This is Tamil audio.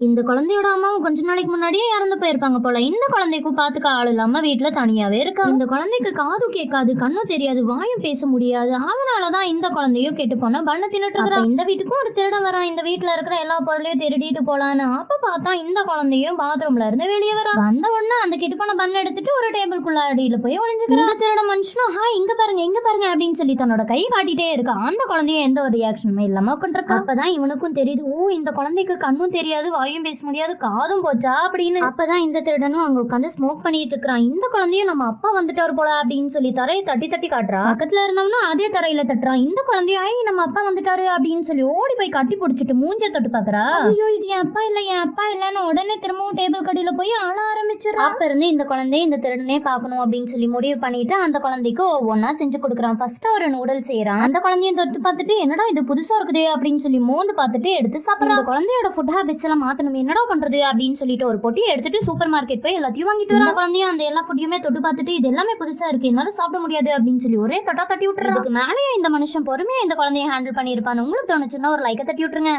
இந்த குழந்தையோட அம்மாவும் கொஞ்ச நாளைக்கு முன்னாடியே இறந்து போயிருப்பாங்க போல. இந்த குழந்தைக்கும் பாத்துக்க ஆள் இல்லாம வீட்டுல தனியாவே இருக்கா? இந்த குழந்தைக்கு காது கேட்காது கண்ணும் தெரியாது வாயும் பேச முடியாது. அதனாலதான் இந்த குழந்தையும் கெட்டு போன பண்ண தின்னுட்டு இருக்கா இந்த வீட்டுக்கும் ஒரு திருடன் வரான் இந்த வீட்டுல இருக்கிற எல்லா பொருளையும் திருடிட்டு போலான்னு. அப்ப பார்த்தா இந்த குழந்தையும் பாத்ரூம்ல இருந்து வெளியே வரா. வந்த உடனே அந்த கெட்டு போன பண்ண எடுத்துட்டு ஒரு டேபிள்குள்ள அடியில போய் ஒளிஞ்சுக்கிறா. இந்த திருட மனுஷனும் ஹா இங்க பாருங்க இங்க பாருங்க அப்படின்னு சொல்லி தன்னோட கை காட்டிட்டே இருக்கா. அந்த குழந்தையும் எந்த ஒரு ரியாக்ஷனுமே இல்லாம உட்காந்துருக்கா அப்பதான் இவனுக்கும் தெரியுது. ஓ இந்த குழந்தைக்கு கண்ணும் தெரியாது வாயும் பேச முடியாது காதும் போச்சா? அப்படின்னு. அப்பதான் இந்த திருடனும் அங்க உட்காந்து ஸ்மோக் பண்ணிட்டு இருக்கிறான். இந்த குழந்தையும் நம்ம அப்பா வந்துட்டாரு போல அப்படின்னு சொல்லி தரையை தட்டி தட்டி காட்டுறா. பக்கத்துல இருந்தவனா அதே தரையில தட்டுறான் இந்த குழந்தையும் ஐ நம்ம அப்பா வந்துட்டாரு அப்படின்னு சொல்லி ஓடி போய் கட்டி பிடிச்சிட்டு மூஞ்ச தொட்டு பாக்குறா. ஐயோ இது என் அப்பா இல்ல என் அப்பா இல்லன்னு உடனே திரும்பவும் டேபிள் கடியில போய் அழ ஆரம்பிச்சிடறா. அப்ப இருந்து இந்த குழந்தை இந்த திருடனே பார்க்கணும் அப்படின்னு சொல்லி முடிவு பண்ணிட்டு அந்த குழந்தைக்கு ஒவ்வொன்னா செஞ்சு கொடுக்குறான். ஃபர்ஸ்ட் ஒரு நூடுல் செய்யறான் அந்த குழந்தையும் தொட்டு பார்த்துட்டு என்னடா இது புதுசா இருக்குதே? அப்படின்னு சொல்லி மோந்து பார்த்துட்டு எடுத்து சாப்பிடுறான். அந்த குழந்தையோட ஃபுட் ஹேபிட்ஸ் எல்லாம் மாத்தணும். என்னடா பண்றது? அப்படின்னு சொல்லிட்டு ஒரு பொட்டி எடுத்துட்டு சூப்பர் மார்க்கெட் போய் எல்லாத்தையும் வாங்கிட்டு வரா குழந்தையும் அந்த எல்லா ஃபுட்டையுமே தொட்டு பார்த்துட்டு இது எல்லாமே புதுசா இருக்கு. என்னால சாப்பிட முடியாது. அப்படின்னு சொல்லி ஒரே தட்டா தட்டி விட்டுறா அதுக்கு மேலேயும் இந்த மனுஷன் பொறுமையா இந்த குழந்தைய ஹேண்டில் பண்ணியிருப்பான்னு உங்களுக்கு தோணுச்சுன்னா ஒரு லைக்கை தட்டி விட்டுருங்க.